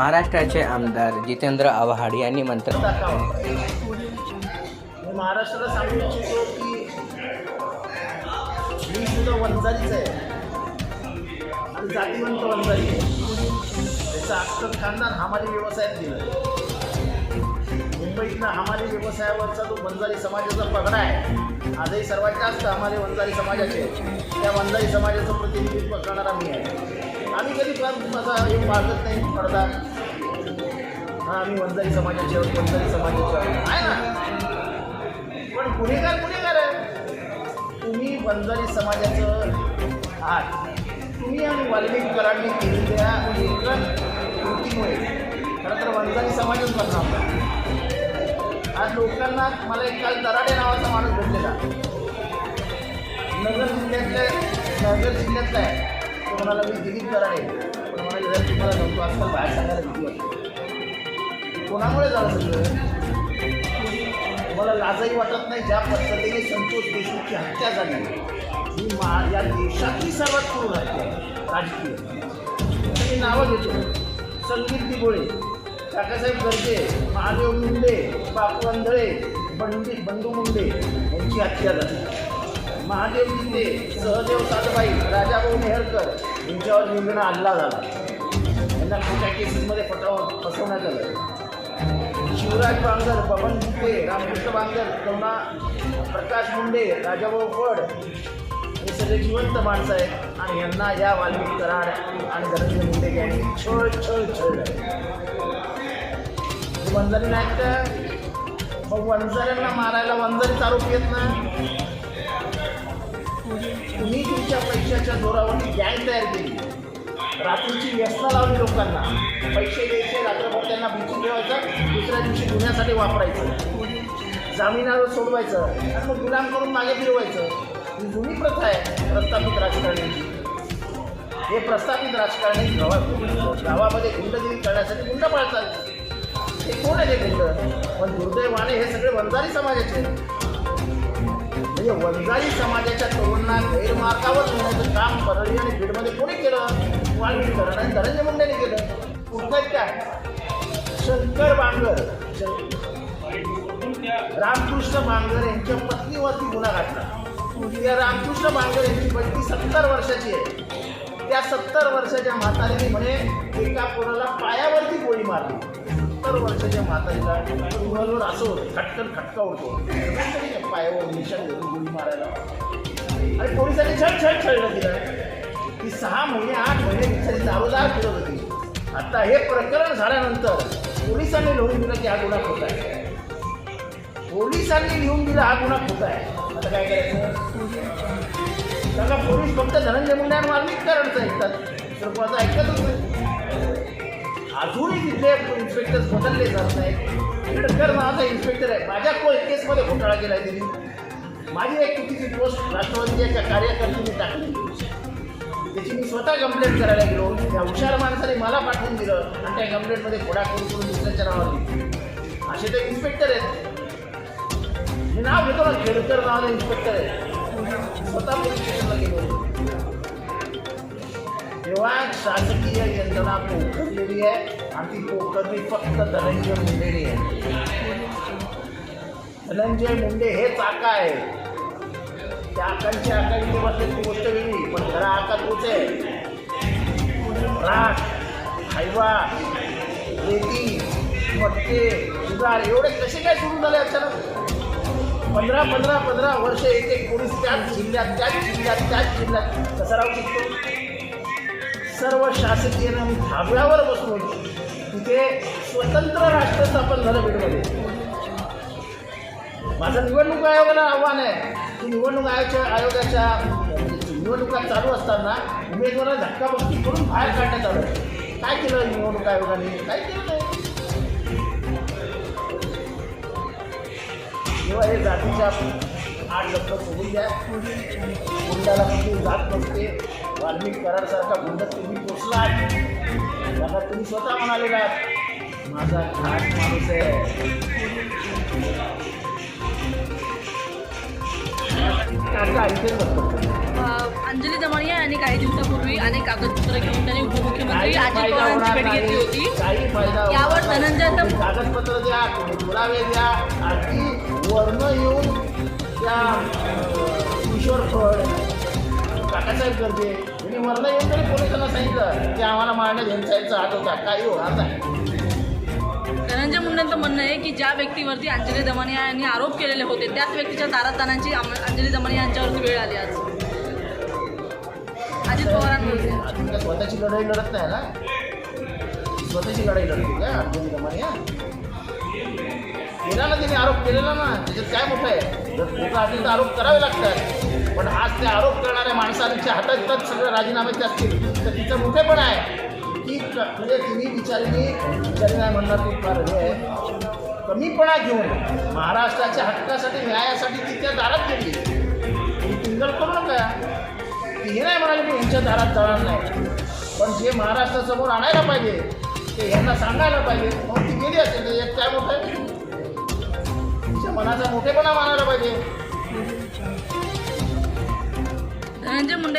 महाराष्ट्राचे आमदार जितेंद्र आव्हाड यांनी मंत्र महाराष्ट्राला सांगू इच्छितो की मी सुद्धा वंजारीच आहे. आणि जातीवंत वंजारी आहे. त्याचा अख्खं खानदार हमाली व्यवसायात गेलं मुंबईतनं हमाली व्यवसायावरचा जो वंजारी समाजाचा पगडा आहे आजही सर्वात जास्त हमाले वंजारी समाजाचे त्या वंजारी समाजाचं प्रतिनिधित्व करणारा मी आहे. कधी माझा हे मागत नाही पडदा. हा आम्ही वंजारी समाजाचे आहोत वंजारी समाजाचे आहोत आहे ना? पण गुन्हेगार गुन्हेगार आहे. तुम्ही वंजारी समाजाचं आहात. तुम्ही आणि वाल्मिकरांनी केलेल्या एकच कृतीमुळे खरं तर वंजारी समाजच बदनाम आज लोकांना मला एक काल दराडे नावाचा माणूस भेटलेला. नगर जिल्ह्यातल्या नगर जिल्ह्यातला आहे कोणाला मी दिली दराडे पण मला जर तुम्हाला जमतो आजकाल बाहेर सांगायला भीती वाटते. कोणामुळे झालं सगळं? मला लाजही वाटत नाही ज्या पद्धतीने संतोष देशमुखची हत्या झाली ही मा या देशातली सर्वात करून हत्या राजकीय. मी नावं घेतो. संगीत दिगोळे काकासाहेब गर्जे महादेव मुंडे बापू आंधळे बंडी बंडू मुंडे यांची हत्या झाली. महादेव मुंडे सहदेव सातबाई राजाभाऊ यांच्यावर निर्णय आणला झाला. यांना खोट्या केसेसमध्ये फटव फसवण्यात आलं. शिवराज बांगर बबन बुके रामकृष्ण बांगर करुणा प्रकाश मुंडे राजाभाऊ फड हे सगळे जिवंत माणसं आहेत आणि यांना या वाल्मिक कराड आणि धनंजय मुंडे यांनी छळ छळ छळ. वंजारी नाहीत तर मग वंजाऱ्यांना मारायला वंजारीच आरोप येत ना तुम्ही तुमच्या पैशाच्या जोरावरती गँग तयार केली. रात्रीची व्यसनं लावली लोकांना. पैसे द्यायचे रात्रभर त्यांना भिजून ठेवायचं दुसऱ्या दिवशी गुन्ह्यासाठी वापरायचं. जामिनावर सोडवायचं आणि मग गुलाम करून मागे फिरवायचं. ही जुनी प्रथा आहे प्रस्थापित राजकारण्याची हे प्रस्थापित राजकारणी गावा गावामध्ये गुंडगिरी करण्यासाठी गुंड पाळतात. ते कोण आहे ते गुंड? पण दुर्दैवाने हे सगळे वंजारी समाजाचे म्हणजे वंजारी समाजाच्या तरुणांना गैरमार्गावर नेण्याचं काम परळी आणि बीडमध्ये कोणी केलं? वाल्मिकी करण आणि धनंजय मुंडेने केलं. पुढचं काय? शंकर बांगर. रामकृष्ण बांगर यांच्या पत्नीवरती गुन्हा घातला. या रामकृष्ण बांगर यांची पत्नी सत्तर वर्षाची आहे. त्या सत्तर वर्षाच्या म्हातारीने म्हणे एका पोराला पायावरती गोळी मारली. सत्तर वर्षाच्या म्हातारीला रिव्हॉल्वर असं होतं खटकन खटका होतो पायावर निशाण घेऊन गोळी मारायला. आणि पोलिसांनी छळ छळ छळलं तिला ती सहा महिने आठ महिने तिच्या दारोदार फिरत होती. आता हे प्रकरण झाल्यानंतर पोलिसांनी लिहून दिलं की हा गुन्हा खोटा आहे. पोलिसांनी लिहून दिला हा गुन्हा खोटा आहे. आता काय करायचं? त्याला पोलीस फक्त धनंजय मुंडे आणि वाल्मिक ऐकतात. तर कोणाचं ऐकतच नाही. अजूनही तिथले इन्स्पेक्टर बदलले जात नाहीत. खेडकर माझा इन्स्पेक्टर आहे. माझ्या को केसमध्ये घोटाळा केला आहे माझी एक चुकीची पोस्ट राष्ट्रवादीच्या कार्यकर्त्यांनी टाकली. त्याची मी स्वतः कंप्लेंट करायला गेलो. त्या हुशार माणसाने मला पाठवून दिलं आणि त्या कंप्लेंटमध्ये घोडा करून करून दुसऱ्याच्या नावावर दिली असे ते इन्स्पेक्टर आहेत. मी नाव घेतो ना. खेडकर नावाचा इन्स्पेक्टर आहे. स्वतः पोलीस स्टेशनला गेलो. होतो. तेव्हा शासकीय यंत्रणा पोखरलेली आहे आणि ती पोखरली फक्त धनंजय मुंडेने आहे. धनंजय मुंडे हे चाका आहे. त्या आकांची आकांची बसले ती गोष्ट वेगळी पण घरा आकार तोच आहे राख हायवा रेती मटके उदार एवढे कसे काय सुरू झाले अचानक? पंधरा पंधरा पंधरा वर्ष एक एक पोलीस त्याच जिल्ह्यात त्याच जिल्ह्यात त्याच जिल्ह्यात कसा राहू शकतो सर्व शासकीय नियम धाब्यावर बसून तिथे स्वतंत्र राष्ट्र स्थापन झालं बीडमध्ये. माझं निवडणूक आयोगाला आव्हान आहे. की निवडणूक आयोगाच्या आयोगाच्या निवडणुका चालू असताना उमेदवाराला धक्काबक्की करून बाहेर काढण्यात आलं. काय केलं निवडणूक आयोगाने? काय केलं नाही? जेव्हा हे जातीच्या आठ लग्न सोडून द्या. गुंडाला कुठली जात नसते. वाल्मिक कराडसारखा गुंड तुम्ही पोचला त्याला तुम्ही स्वतः म्हणालेला आहात, माझा घाट माणूस आहे. अंजली दमानिया यांनी काही दिवसापूर्वी अनेक कागदपत्र घेऊन त्यांनी उपमुख्यमंत्री अजित पवारांची भेट घेतली होती. यावर. धनंजय कागदपत्र द्या पुरावे द्या. वर्ण येऊन त्या किशोर फळ काकासाहेब करते यांनी वर्ण येऊन तरी पोलिसांना सांगितलं की आम्हाला मारण्यात यांचा हात होता काही होणार नाही. धनंजय मुंडेंचं म्हणणं आहे की ज्या व्यक्तीवरती अंजली दमानिया यांनी आरोप केलेले होते त्याच व्यक्तीच्या दारात जाण्याची आम- अंजली दमानिया यांच्यावरती वेळ आली आज. अजित काय स्वतःची लढाई लढत नाही ना? स्वतःची लढाई लढते काय अर्जुन रमानिया केला ना त्यांनी आरोप केलेला ना त्याच्यात काय मोठं आहे? जर मोठा असेल तर आरोप करावे लागतात. पण आज ते आरोप करणाऱ्या माणसांच्या हातात तर सगळं राजीनाम्याचे असतील तर तिचं मोठेपण आहे की म्हणजे तिने विचारली बिचारी नाही म्हणणार ती फार हे आहे. कमीपणा घेऊन महाराष्ट्राच्या हक्कासाठी न्यायासाठी ती त्या दारात गेली. ही पिंगल करू नका. ती हे नाही म्हणाली की यांच्या दारात जाणार नाही. पण जे महाराष्ट्रासमोर आणायला पाहिजे ते यांना सांगायला पाहिजे. मग ती गेली असेल. तर काय मोठं आहे? मनाचा मोठेपणा मानायला पाहिजे. धनंजय मुंडे